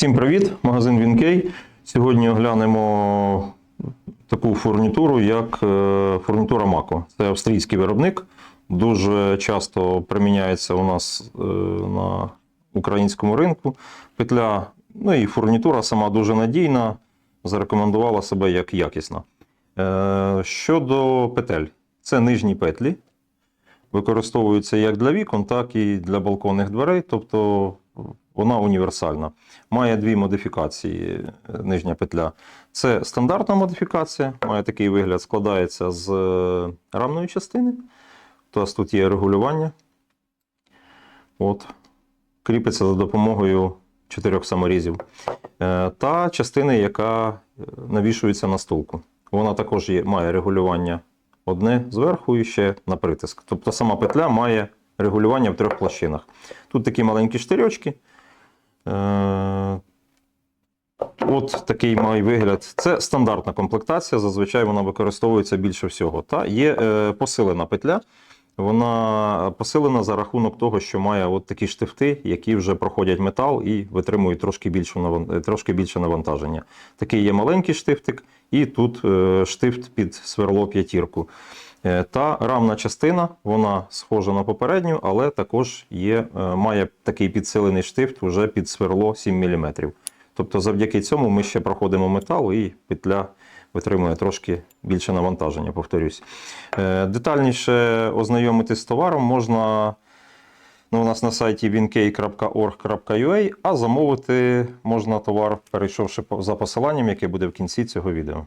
Всім привіт, магазин Вінкей. Сьогодні оглянемо таку фурнітуру, як е, фурнітура Мако. Це австрійський виробник. Дуже часто приміняється у нас е, на українському ринку. Петля, ну і фурнітура сама дуже надійна, зарекомендувала себе як якісна. Е, Щодо петель, це нижні петлі. Використовуються як для вікон, так і для балконних дверей, тобто вона універсальна. Має дві модифікації е, нижня петля. Це стандартна модифікація, має такий вигляд, складається з е, рамної частини. Тобто тут є регулювання. От. Кріпиться за допомогою чотирьох саморізів. Е, Та частини, яка навішується на стулку. Вона також є, має регулювання одне зверху і ще на притиск. Тобто сама петля має регулювання в трьох площинах. Тут такі маленькі штирьочки. Е, От такий має вигляд. Це стандартна комплектація, зазвичай вона використовується більше всього. Та є е, посилена петля. Вона посилена за рахунок того, що має от такі штифти, які вже проходять метал і витримують трошки більше, трошки більше навантаження. Такий є маленький штифтик, і тут е, штифт під сверло п'ятірку. Е, Та рамна частина, вона схожа на попередню, але також є, е, має такий підсилений штифт вже під сверло 7 мм. Тобто завдяки цьому ми ще проходимо метал і петля витримує трошки більше навантаження, повторюсь. Е, Детальніше ознайомитись з товаром можна ну, у нас на сайті winkey.org.ua, а замовити можна товар, перейшовши за посиланням, яке буде в кінці цього відео.